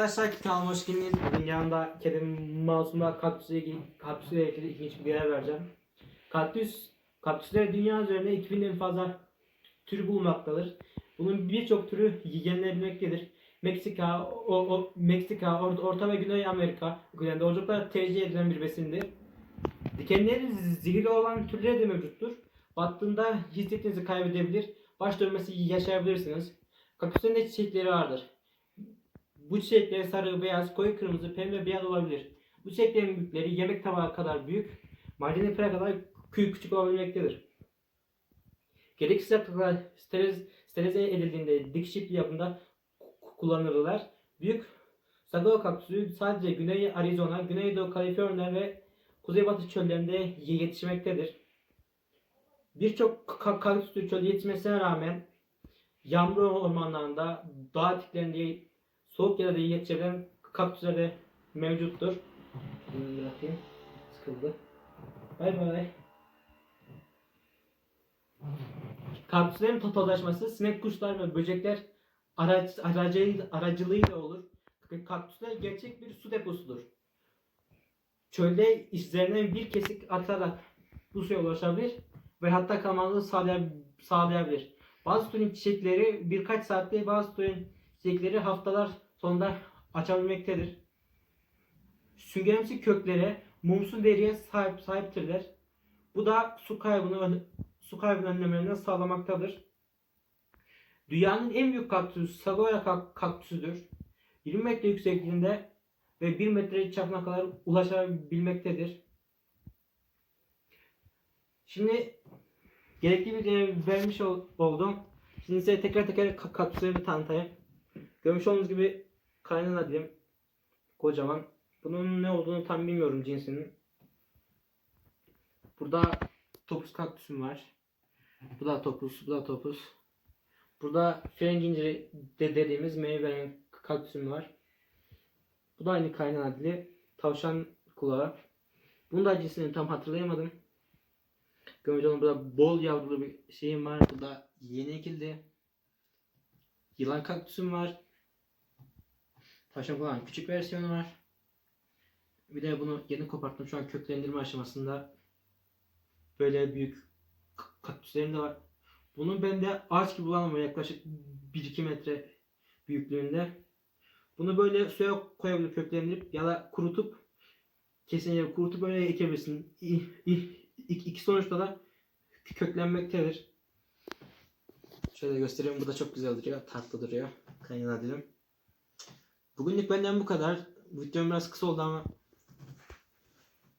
Arkadaşlar kanalıma hoş geldiniz. Bugün yanımda kedim masumda kaktüsle ilgili kaktüsle ilgili ilginç bir görev vereceğim. Kaktüs, kaktüsler dünya üzerinde 2000'den fazla türü bulunmaktadır. Bunun birçok türü yenilebilmektedir. Meksika, o, o, Meksika, Or- Orta ve Güney Amerika çocuklar tercih edilen bir besindir. Dikenleri zehirli olan türleri de mevcuttur. Battığında hissettiğinizi kaybedebilir, baş dönmesi yaşayabilirsiniz. Kaktüslerin de çiçekleri vardır. Bu çiçekler sarı, beyaz, koyu kırmızı, pembe, beyaz olabilir. Bu çiçeklerin büyükleri yemek tabağı kadar büyük, maydanoz kadar küçük, olabilmektedir. Gereksiz sıcaklıklar sterilize, sterilize edildiğinde dikiş ipliği yapımında ku- kullanılırlar. Büyük Sagoa kaktüsü sadece Güney Arizona, Güneydoğu Kaliforniya ve Kuzeybatı çöllerinde yetişmektedir. Birçok ka- kaktüs türü çölde yetişmesine rağmen yağmur ormanlarında, dağ eteklerinde soğuk yerlerde yetişebilen kaktüsler de mevcuttur. Bunu bırakayım. Sıkıldı. Bay bay. Kaktüslerin topallaşması sinek kuşlar ve böcekler araç, aracı, aracılığıyla olur. Kaktüsler gerçek bir su deposudur. Çölde üzerinden bir kesik atarak bu suya ulaşabilir ve hatta kalmanızı sağlay- sağlayabilir. Bazı türün çiçekleri birkaç saatte, bazı türün çiçekleri haftalar sonunda açabilmektedir. Süngerimsi köklere, mumsu deriye sahip sahiptirler. Bu da su kaybını su kaybını önlemelerini sağlamaktadır. Dünyanın en büyük kaktüsü Sagoya kak- kaktüsüdür. 20 metre yüksekliğinde ve 1 metre çapına kadar ulaşabilmektedir. Şimdi gerekli bir vermiş ol- oldum. Şimdi size tekrar tekrar ka- kaktüsleri tanıtayım. Görmüş olduğunuz gibi kaynana dilim kocaman. Bunun ne olduğunu tam bilmiyorum cinsinin. Burada topuz kaktüsüm var. Bu da topuz, bu da topuz. Burada frenk inciri de dediğimiz meyve veren kaktüsüm var. Bu da aynı kaynana dili. Tavşan kulağı. Bunun da cinsini tam hatırlayamadım. Olduğunuz burada bol yavrulu bir şeyim var. Bu da yeni ekildi. Yılan kaktüsüm var. Taşın falan küçük versiyonu var. Bir de bunu yeni koparttım. Şu an köklendirme aşamasında. Böyle büyük kaktüslerim de var. Bunun bende ağaç gibi olan yaklaşık 1-2 metre büyüklüğünde. Bunu böyle suya koyabilir köklendirip ya da kurutup kesin yere kurutup böyle ekebilirsin. İki, sonuçta da köklenmektedir. Şöyle göstereyim. Bu da çok güzel duruyor. Tatlı duruyor. Kaynana dilim. Bugünlük benden bu kadar. Videom biraz kısa oldu ama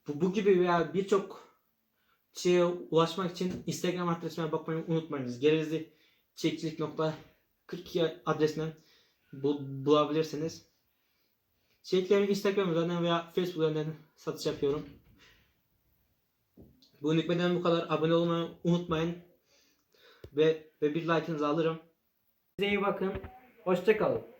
bu, bu gibi veya birçok şeye ulaşmak için Instagram adresime bakmayı unutmayınız. Gerizli çekicilik nokta 42 adresinden bu, bulabilirsiniz. Çekilerimi Instagram üzerinden veya Facebook üzerinden satış yapıyorum. Bugünlük benden bu kadar. Abone olmayı unutmayın. Ve, ve bir like'ınızı alırım. Size iyi bakın. Hoşçakalın.